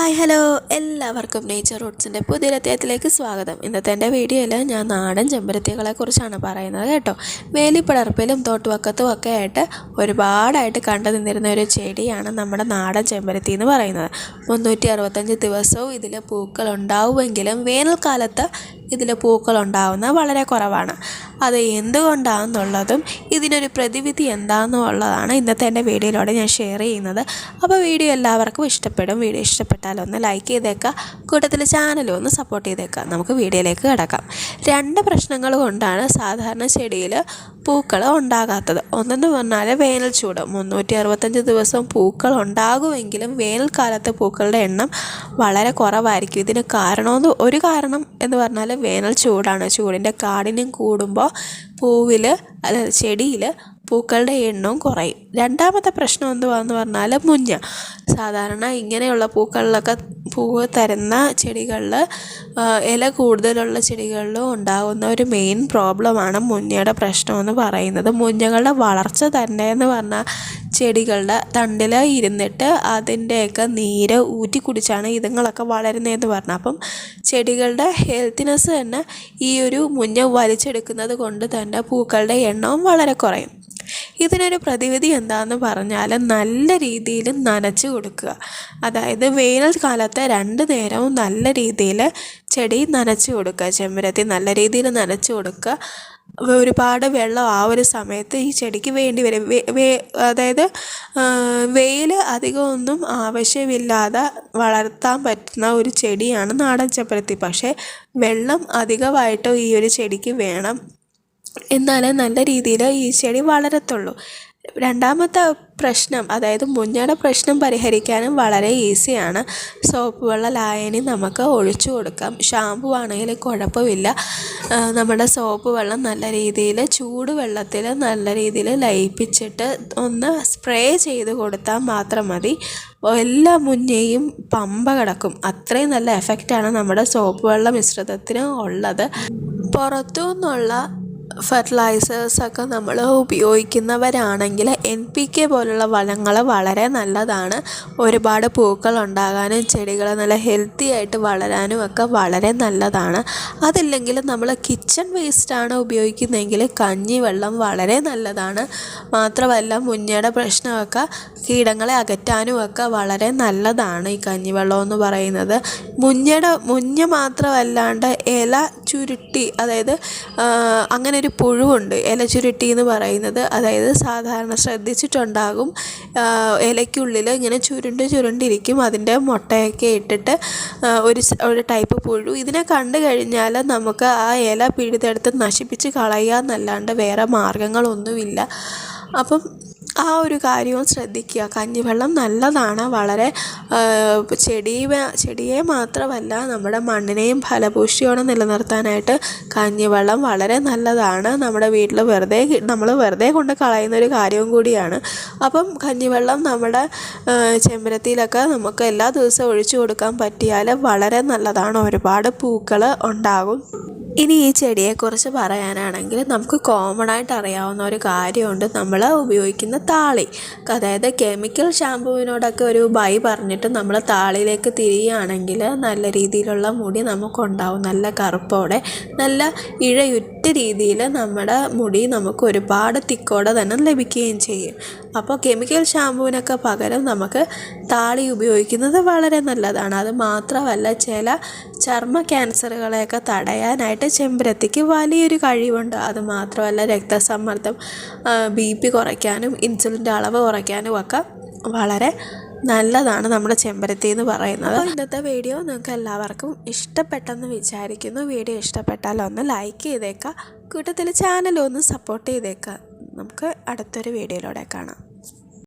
Hi hello എല്ലാവർക്കും nature റൂട്ട്സിന്റെ പുതിയ അധ്യായത്തിലേക്ക് സ്വാഗതം. ഇന്നത്തെ എന്റെ വീഡിയോയിൽ ഞാൻ നാടൻ ചെമ്പരത്തികളെ കുറിച്ചാണ് പറയുന്നത് കേട്ടോ. വേലിപ്പടർപ്പിലും തോട്ടുവക്കത്തും ഒക്കെ ആയിട്ട് ഒരുപാടായിട്ട് കണ്ടു നിന്നിരുന്ന ഒരു ചെടിയാണ് നമ്മുടെ നാടൻ ചെമ്പരത്തി എന്ന് പറയുന്നത്. മുന്നൂറ്റി അറുപത്തഞ്ച് ദിവസവും ഇതിൽ പൂക്കൾ ഉണ്ടാവുമെങ്കിലും വേനൽക്കാലത്ത് ഇതിൽ പൂക്കൾ ഉണ്ടാവുന്നത് വളരെ കുറവാണ്. അത് എന്തുകൊണ്ടാണെന്നുള്ളതും ഇതിനൊരു പ്രതിവിധി എന്താണെന്നുള്ളതാണ് ഇന്നത്തെ എന്റെ വീഡിയോയിലൂടെ ഞാൻ ഷെയർ ചെയ്യുന്നത്. അപ്പോൾ വീഡിയോ എല്ലാവർക്കും ഇഷ്ടപ്പെടും. വീഡിയോ ഇഷ്ടപ്പെട്ടാൽ ഒന്ന് ലൈക്ക് ചെയ്തേക്കുക. കൂട്ടത്തിൽ ചാനലും ഒന്ന് സപ്പോർട്ട് ചെയ്തേക്കുക. നമുക്ക് വീഡിയോയിലേക്ക് കിടക്കാം. രണ്ട് പ്രശ്നങ്ങൾ കൊണ്ടാണ് സാധാരണ ചെടിയിൽ പൂക്കൾ ഉണ്ടാകാത്തത്. ഒന്നെന്ന് പറഞ്ഞാൽ വേനൽ ചൂട്. മുന്നൂറ്റി അറുപത്തഞ്ച് ദിവസം പൂക്കൾ ഉണ്ടാകുമെങ്കിലും വേനൽക്കാലത്ത് പൂക്കളുടെ എണ്ണം വളരെ കുറവായിരിക്കും. ഇതിന് കാരണമെന്ന് ഒരു കാരണം എന്ന് പറഞ്ഞാൽ വേനൽ ചൂടാണ്. ചൂടിന്റെ കാഠിന്യം കൂടുമ്പോൾ പൂവിൽ അല്ല ചെടിയിൽ പൂക്കളുടെ എണ്ണവും കുറയും. രണ്ടാമത്തെ പ്രശ്നം എന്തുവാന്ന് പറഞ്ഞാൽ മുഞ്ഞ. സാധാരണ ഇങ്ങനെയുള്ള പൂക്കളിലൊക്കെ പൂവ് തരുന്ന ചെടികളിൽ ഇല കൂടുതലുള്ള ചെടികളിലും ഉണ്ടാകുന്ന ഒരു മെയിൻ പ്രോബ്ലമാണ് മുഞ്ഞയുടെ പ്രശ്നമെന്ന് പറയുന്നത്. മുഞ്ഞകളുടെ വളർച്ച തന്നെ എന്ന് പറഞ്ഞാൽ ചെടികളുടെ തണ്ടിൽ ഇരുന്നിട്ട് അതിന്റെയൊക്കെ നീര് ഊറ്റി കുടിച്ചാണ് ഇതുങ്ങളൊക്കെ വളരുന്നതെന്ന് പറഞ്ഞാൽ അപ്പം ചെടികളുടെ ഹെൽത്തിനെസ് തന്നെ ഈ ഒരു മുഞ്ഞ വലിച്ചെടുക്കുന്നത് കൊണ്ട് തന്നെ പൂക്കളുടെ എണ്ണവും വളരെ കുറയും. ഇതിനൊരു പ്രതിവിധി എന്താണെന്ന് പറഞ്ഞാൽ നല്ല രീതിയിൽ നനച്ച് കൊടുക്കുക. അതായത് വേനൽക്കാലത്ത് രണ്ട് നേരവും നല്ല രീതിയിൽ ചെടി നനച്ച് കൊടുക്കുക. ചെമ്പരത്തി നല്ല രീതിയിൽ നനച്ച് കൊടുക്കുക. ഒരുപാട് വെള്ളം ആ ഒരു സമയത്ത് ഈ ചെടിക്ക് വേണ്ടി വരും. അതായത് വെയിൽ അധികമൊന്നും ആവശ്യമില്ലാതെ വളർത്താൻ പറ്റുന്ന ഒരു ചെടിയാണ് നാടൻ ചെമ്പരത്തി. പക്ഷേ വെള്ളം അധികമായിട്ടും ഈ ഒരു ചെടിക്ക് വേണം. എന്നാലേ നല്ല രീതിയിൽ ഈ ചെടി വളരത്തുള്ളൂ. രണ്ടാമത്തെ പ്രശ്നം അതായത് മുഞ്ഞയുടെ പ്രശ്നം പരിഹരിക്കാനും വളരെ ഈസിയാണ്. സോപ്പ് വെള്ള ലായനി നമുക്ക് ഒഴിച്ചു കൊടുക്കാം. ഷാമ്പു ആണെങ്കിൽ കുഴപ്പമില്ല. നമ്മുടെ സോപ്പ് വെള്ളം നല്ല രീതിയിൽ ചൂട് വെള്ളത്തിൽ നല്ല രീതിയിൽ ലയിപ്പിച്ചിട്ട് ഒന്ന് സ്പ്രേ ചെയ്ത് കൊടുത്താൽ മാത്രം മതി. എല്ലാ മുഞ്ഞയും പമ്പ കിടക്കും. അത്രയും നല്ല എഫക്റ്റാണ് നമ്മുടെ സോപ്പ് വെള്ള മിശ്രിതത്തിന് ഉള്ളത്. പുറത്തു നിന്നുള്ള ഫെർട്ടിലൈസേഴ്സൊക്കെ നമ്മൾ ഉപയോഗിക്കുന്നവരാണെങ്കിൽ എൻ പി കെ പോലുള്ള വളങ്ങൾ വളരെ നല്ലതാണ്. ഒരുപാട് പൂക്കൾ ഉണ്ടാകാനും ചെടികൾ നല്ല ഹെൽത്തി ആയിട്ട് വളരാനും ഒക്കെ വളരെ നല്ലതാണ്. അതില്ലെങ്കിൽ നമ്മൾ കിച്ചൺ വേസ്റ്റാണ് ഉപയോഗിക്കുന്നതെങ്കിൽ കഞ്ഞിവെള്ളം വളരെ നല്ലതാണ്. മാത്രമല്ല മുഞ്ഞയുടെ പ്രശ്നമൊക്കെ കീടങ്ങളെ അകറ്റാനും ഒക്കെ വളരെ നല്ലതാണ് ഈ കഞ്ഞിവെള്ളം എന്ന് പറയുന്നത്. മുഞ്ഞയുടെ മുഞ്ഞ മാത്രമല്ലാണ്ട് ഇല ചുരുട്ടി അതായത് അങ്ങനെ ഒരു പുഴുവുണ്ട് ഇല ചുരുട്ടി എന്ന് പറയുന്നത്. അതായത് സാധാരണ ശ്രദ്ധിച്ചിട്ടുണ്ടാകും. ഇലയ്ക്കുള്ളിൽ ഇങ്ങനെ ചുരുണ്ട് ചുരുണ്ടിരിക്കും. അതിന്റെ മുട്ടയൊക്കെ ഇട്ടിട്ട് ഒരു ഒരു ടൈപ്പ് പുഴു. ഇതിനെ കണ്ടു കഴിഞ്ഞാൽ നമുക്ക് ആ ഇല പിഴുതെടുത്ത് നശിപ്പിച്ച് കളയുക എന്നല്ലാണ്ട് വേറെ മാർഗങ്ങളൊന്നുമില്ല അപ്പം ആ ഒരു കാര്യവും ശ്രദ്ധിക്കുക. കഞ്ഞിവെള്ളം നല്ലതാണ്. വളരെ ചെടി ചെടിയെ മാത്രമല്ല നമ്മുടെ മണ്ണിനെയും ഫലപുഷ്ടിയോടെ നിലനിർത്താനായിട്ട് കഞ്ഞിവെള്ളം വളരെ നല്ലതാണ്. നമ്മുടെ വീട്ടിൽ വെറുതെ നമ്മൾ വെറുതെ കൊണ്ട് കളയുന്ന ഒരു കാര്യവും കൂടിയാണ്. അപ്പം കഞ്ഞിവെള്ളം നമ്മുടെ ചെമ്പരത്തിയിലൊക്കെ നമുക്ക് എല്ലാ ദിവസവും ഒഴിച്ചു കൊടുക്കാൻ പറ്റിയാൽ വളരെ നല്ലതാണ്. ഒരുപാട് പൂക്കൾ ഉണ്ടാകും. ഇനി ഈ ചെടിയെക്കുറിച്ച് പറയാനാണെങ്കിൽ നമുക്ക് കോമൺ ആയിട്ട് അറിയാവുന്ന ഒരു കാര്യമുണ്ട്. നമ്മൾ ഉപയോഗിക്കുന്ന താളി. അതായത് കെമിക്കൽ ഷാമ്പുവിനോടൊക്കെ ഒരു ബൈ പറഞ്ഞിട്ട് നമ്മൾ താളിയിലേക്ക് തിരിയുകയാണെങ്കിൽ നല്ല രീതിയിലുള്ള മുടി നമുക്കുണ്ടാവും. നല്ല കറുപ്പോടെ നല്ല ഇഴയുറ്റ രീതിയിൽ നമ്മുടെ മുടി നമുക്ക് ഒരുപാട് തിക്കോടെ തന്നെ ലഭിക്കുകയും ചെയ്യും. അപ്പോൾ കെമിക്കൽ ഷാമ്പുവിനൊക്കെ പകരം നമുക്ക് താളി ഉപയോഗിക്കുന്നത് വളരെ നല്ലതാണ്. അത് മാത്രമല്ല ചില ചർമ്മ ക്യാൻസറുകളെയൊക്കെ തടയാനായിട്ട് ചെമ്പരത്തിക്ക് വലിയൊരു കഴിവുണ്ട്. അത് മാത്രമല്ല രക്തസമ്മർദ്ദം ബി പി കുറയ്ക്കാനും ഇൻസുലിന്റെ അളവ് കുറയ്ക്കാനും ഒക്കെ വളരെ നല്ലതാണ് നമ്മുടെ ചെമ്പരത്തി എന്ന് പറയുന്നത് ഇന്നത്തെ വീഡിയോ നിങ്ങൾക്ക് എല്ലാവർക്കും ഇഷ്ടപ്പെട്ടെന്ന് വിചാരിക്കുന്നു. വീഡിയോ ഇഷ്ടപ്പെട്ടാൽ ഒന്ന് ലൈക്ക് ചെയ്തേക്കുക കൂട്ടത്തിൽ ചാനൽ ഒന്ന് സപ്പോർട്ട് ചെയ്തേക്കുക നമുക്ക് അടുത്തൊരു വീഡിയോയിലൂടെ കാണാം.